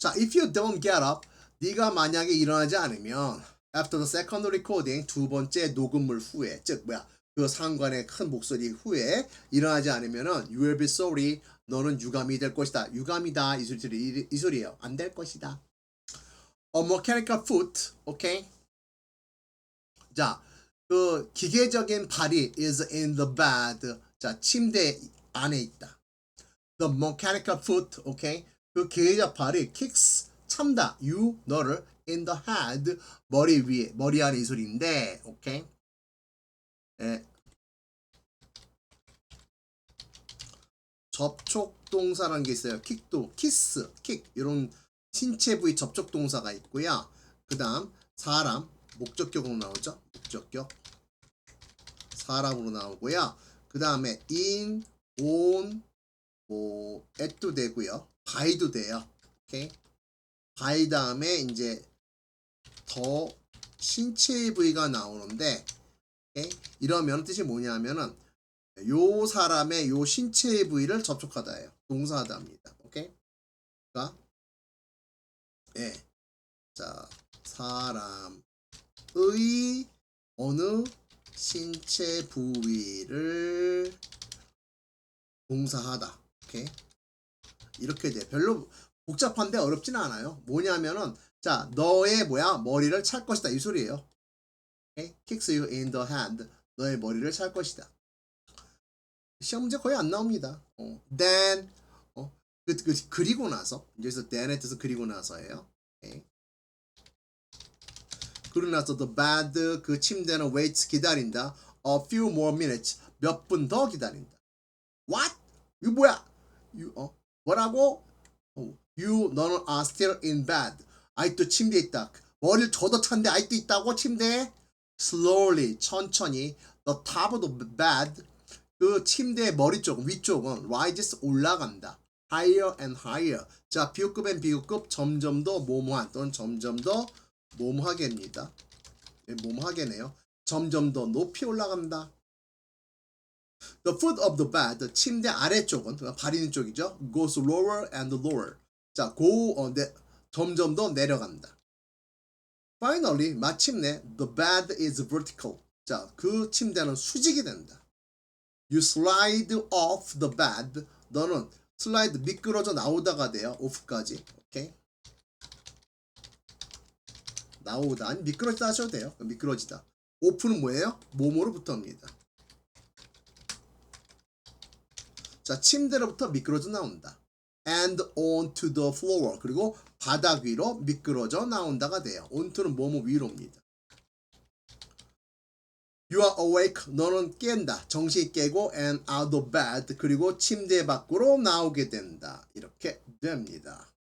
자, if you don't get up, 네가 만약에 일어나지 않으면 after the second recording 두 번째 녹음물 후에 즉 뭐야 그 상관의 큰 목소리 후에 일어나지 않으면은 you will be sorry 너는 유감이 될 것이다 유감이다 이 소리 이, 이 소리예요 안 될 것이다 a mechanical foot 오케이 자그 기계적인 발이 is in the bed 자 침대 안에 있다 the mechanical foot 오케이 그 기계적 발이 kicks 참다 you 너를 in the head 머리 위에 머리 안에 이 소리인데 오케이. 예. 접촉 동사라는 게 있어요. 킥도 키스 킥 이런 신체 부위 접촉 동사가 있고요. 그 다음 사람 목적격으로 나오죠. 목적격. 사람으로 나오고요. 그 다음에 in on 뭐 at도 되고요 by도 돼요 오케이 by 다음에 이제 더 신체 부위가 나오는데 오케이? 이러면 뜻이 뭐냐면은 요 사람의 요 신체 부위를 접촉하다예요. 동사하다입니다. 오케이? 자, 예, 자 사람의 어느 신체 부위를 동사하다. 오케이? 이렇게 돼. 별로 복잡한데 어렵지는 않아요. 뭐냐면은 자 너의 뭐야 머리를 찰 것이다 이 소리예요. 오케이? Kicks you in the hand. 너의 머리를 찰 것이다. 시험 문제 거의 안 나옵니다. 어, then 어, 그, 그, 그리고 나서 여기서 then의 뜻은 그리고 나서예요. 오케이? 그리고 나서 the bed 그 침대는 waits 기다린다. A few more minutes 몇 분 더 기다린다. What? 이거 뭐야? 뭐라고? 어, you 너는 are still in bed. 아직도 침대에 있다. 머리를 걷어 찼는데 아직도 있다고 침대에? Slowly 천천히 the top of the bed 그 침대의 머리 쪽 위쪽은 rises 올라간다. higher and higher. 자 비교급엔 비교급 점점 더 모모한 또는 점점 더 모모하게입니다. 네, 모모하게네요. 점점 더 높이 올라간다. The foot of the bed, 침대 아래쪽은 그러니까 발 있는 쪽이죠. goes lower and lower. 자, go 어, 내, 점점 더 내려간다. Finally, 마침내 the bed is vertical. 자, 그 침대는 수직이 된다. You slide off the bed. 너는 슬라이드 미끄러져 나오다가 돼요. off까지. 오케이. 나오다 아니 미끄러지다 하셔도 돼요. 미끄러지다. 오프는 뭐예요? 몸으로부터 입니다. 자, 침대로부터 미끄러져 나온다. and onto the floor. 그리고 바닥 위로 미끄러져 나온다가 돼요. onto는 뭐뭐 위로입니다. You are awake. 너는 깬다. 정신이 깨고 and out of bed. 그리고 침대 밖으로 나오게 된다. 이렇게 됩니다.